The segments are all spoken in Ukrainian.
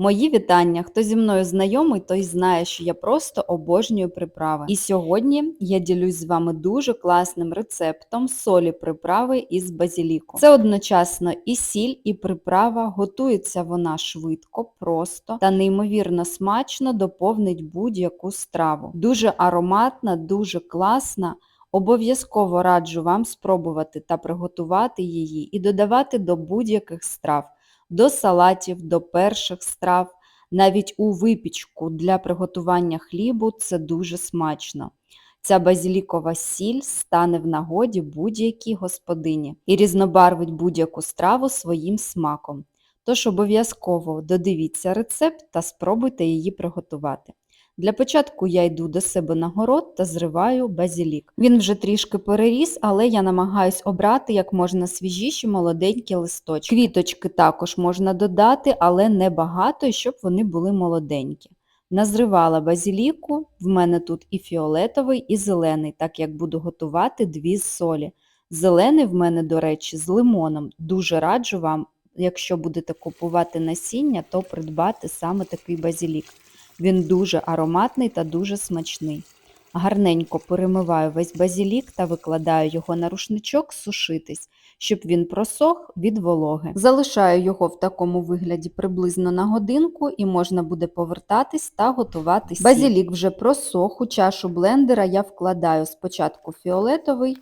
Мої вітання. Хто зі мною знайомий, той знає, що я просто обожнюю приправи. І сьогодні я ділюсь з вами дуже класним рецептом солі приправи із базіліку. Це одночасно і сіль, і приправа. Готується вона швидко, просто та неймовірно смачно доповнить будь-яку страву. Дуже ароматна, дуже класна. Обов'язково раджу вам спробувати та приготувати її і додавати до будь-яких страв до салатів, до перших страв, навіть у випічку для приготування хлібу це дуже смачно. Ця базілікова сіль стане в нагоді будь-якій господині і різнобарвить будь-яку страву своїм смаком. Тож обов'язково додивіться рецепт та спробуйте її приготувати. Для початку я йду до себе на город та зриваю базілік. Він вже трішки переріс, але я намагаюсь обрати як можна свіжіші молоденькі листочки. Квіточки також можна додати, але не багато, щоб вони були молоденькі. Назривала базіліку, в мене тут і фіолетовий, і зелений, так як буду готувати дві з солі. Зелений в мене, до речі, з лимоном. Дуже раджу вам, якщо будете купувати насіння, то придбати саме такий базілік. Він дуже ароматний та дуже смачний. Гарненько перемиваю весь базілік та викладаю його на рушничок сушитись, щоб він просох від вологи. Залишаю його в такому вигляді приблизно на годинку і можна буде повертатись та готувати сіль. Базілік вже просох, у чашу блендера я вкладаю спочатку фіолетовий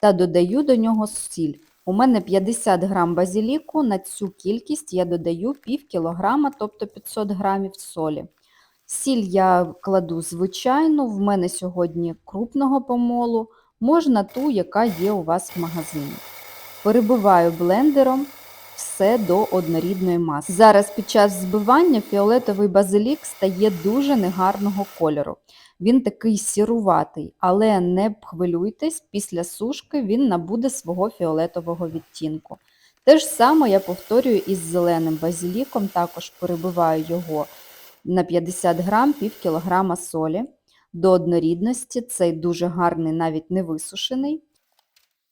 та додаю до нього сіль. У мене 50 грам базіліку, на цю кількість я додаю пів кілограма, тобто 500 грамів солі. Сіль я кладу звичайну, в мене сьогодні крупного помолу, можна ту, яка є у вас в магазині. Перебиваю блендером все до однорідної маси. Зараз під час збивання фіолетовий базилік стає дуже негарного кольору. Він такий сіруватий, але не хвилюйтесь, після сушки він набуде свого фіолетового відтінку. Те ж саме я повторюю із зеленим базиліком, також перебиваю його на 50 грам пів кілограма солі до однорідності. Цей дуже гарний, навіть не висушений.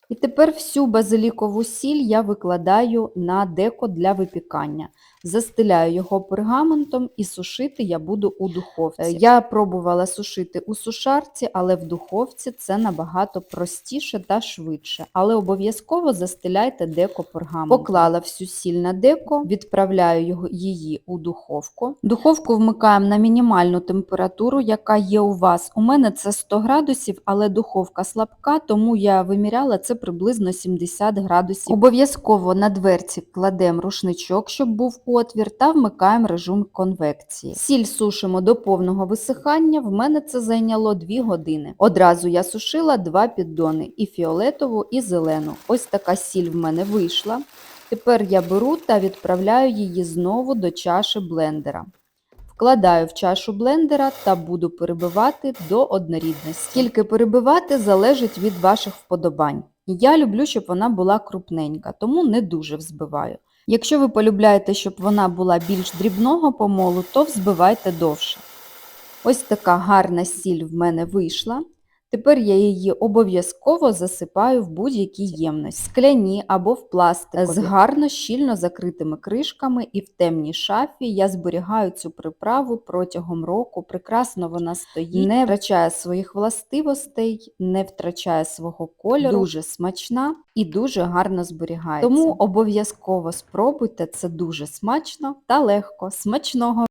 І тепер всю базилікову сіль я викладаю на деко для випікання. Застеляю його пергаментом і сушити я буду у духовці. Е, Я пробувала сушити у сушарці, але в духовці це набагато простіше та швидше. Але обов'язково застеляйте деко пергаментом. Поклала всю сіль на деко, відправляю його- її у духовку. Духовку вмикаємо на мінімальну температуру, яка є у вас. У мене це 100 градусів, але духовка слабка, тому я виміряла це приблизно 70 градусів. Обов'язково на дверці кладемо рушничок, щоб був отвір, та вмикаємо режим конвекції. Сіль сушимо до повного висихання, в мене це зайняло 2 години. Одразу я сушила два піддони, і фіолетову, і зелену. Ось така сіль в мене вийшла. Тепер я беру та відправляю її знову до чаші блендера. Вкладаю в чашу блендера та буду перебивати до однорідності. Скільки перебивати залежить від ваших вподобань. Я люблю, щоб вона була крупненька, тому не дуже взбиваю. Якщо ви полюбляєте, щоб вона була більш дрібного помолу, то взбивайте довше. Ось така гарна сіль в мене вийшла. Тепер я її обов'язково засипаю в будь-якій ємності, скляні або в пластикові, з гарно щільно закритими кришками і в темній шафі я зберігаю цю приправу протягом року. Прекрасно вона стоїть, не втрачає своїх властивостей, не втрачає свого кольору, дуже смачна і дуже гарно зберігається. Тому обов'язково спробуйте, це дуже смачно та легко. Смачного!